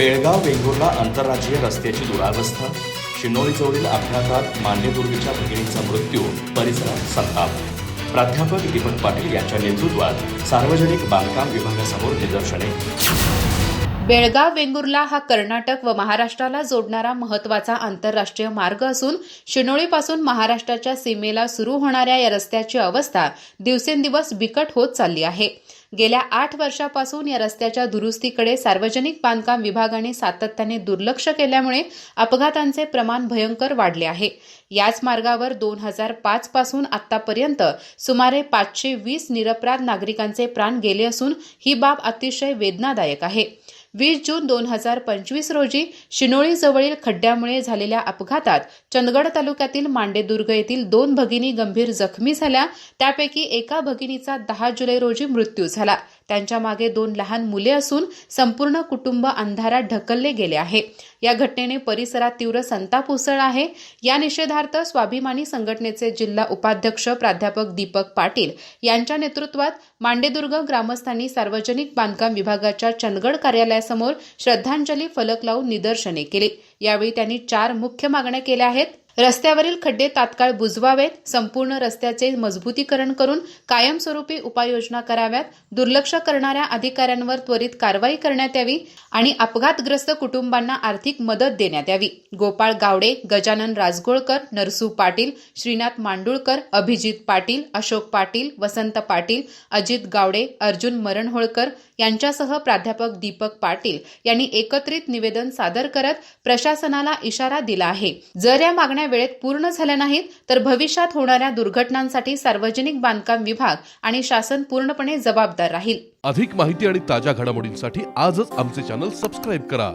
बेळगाव वेंगुर्ला आंतरराज्यीय रस्त्याची दुरावस्था शिनोळीजवळील अपघातात मान्यदुर्गीच्या भगिनीचा मृत्यू परिसरात संताप. प्राध्यापक दीपक पाटील यांच्या नेतृत्वात सार्वजनिक बांधकाम विभागासमोर निदर्शने. बेळगाव वेंगुर्ला हा कर्नाटक व महाराष्ट्राला जोडणारा महत्त्वाचा आंतरराष्ट्रीय मार्ग असून शिनोळीपासून महाराष्ट्राच्या सीमेला सुरू होणाऱ्या या रस्त्याची अवस्था दिवसेंदिवस बिकट होत चालली आहे. गेल्या आठ वर्षापासून या रस्त्याच्या दुरुस्तीकडे सार्वजनिक बांधकाम विभागाने सातत्याने दुर्लक्ष केल्यामुळे अपघातांचे प्रमाण भयंकर वाढले आहे. याच मार्गावर दोन हजार पाच पासून आतापर्यंत सुमारे पाचशे वीस निरपराध नागरिकांचे प्राण गेले असून ही बाब अतिशय वेदनादायक आहे. वीस जून दोन हजार पंचवीस रोजी शिनोळीजवळील खड्ड्यामुळे झालेल्या अपघातात चंदगड तालुक्यातील मांडेदुर्ग येथील दोन भगिनी गंभीर जखमी झाल्या. त्यापैकी एका भगिनीचा दहा जुलै रोजी मृत्यू झाला. त्यांच्या मागे दोन लहान मुले असून संपूर्ण कुटुंब अंधारात ढकलले गेले आहे. या घटनेने परिसरात तीव्र संताप उसळला आहे. या निषेधार्थ स्वाभिमानी संघटनेचे जिल्हा उपाध्यक्ष प्राध्यापक दीपक पाटील यांच्या नेतृत्वात मांडेदुर्ग ग्रामस्थांनी सार्वजनिक बांधकाम विभागाच्या चंदगड कार्यालयासमोर श्रद्धांजली फलक लावून निदर्शने केली. यावेळी त्यांनी चार मुख्य मागण्या केल्या आहेत. रस्त्यावरील खड्डे तात्काळ बुजवावेत संपूर्ण रस्त्याचे मजबूतीकरण करून कायमस्वरूपी उपाययोजना कराव्यात दुर्लक्ष करणाऱ्या अधिकाऱ्यांवर त्वरित कारवाई करण्यात यावी आणि अपघातग्रस्त कुटुंबांना आर्थिक मदत देण्यात यावी. गोपाळ गावडे गजानन राजगोळकर नरसू पाटील श्रीनाथ मांडुळकर अभिजित पाटील अशोक पाटील वसंत पाटील अजित गावडे अर्जुन मरणहोळकर यांच्यासह प्राध्यापक दीपक पाटील यांनी एकत्रित निवेदन सादर करत प्रशासनाला इशारा दिला आहे. जर या मागण्या वेळेत पूर्ण झाल्या नाहीत तर भविष्यात होणाऱ्या दुर्घटनांसाठी सार्वजनिक बांधकाम विभाग आणि शासन पूर्णपणे जबाबदार राहील. अधिक माहिती आणि ताज्या घडामोडींसाठी आजच आमचे चॅनल सबस्क्राईब करा.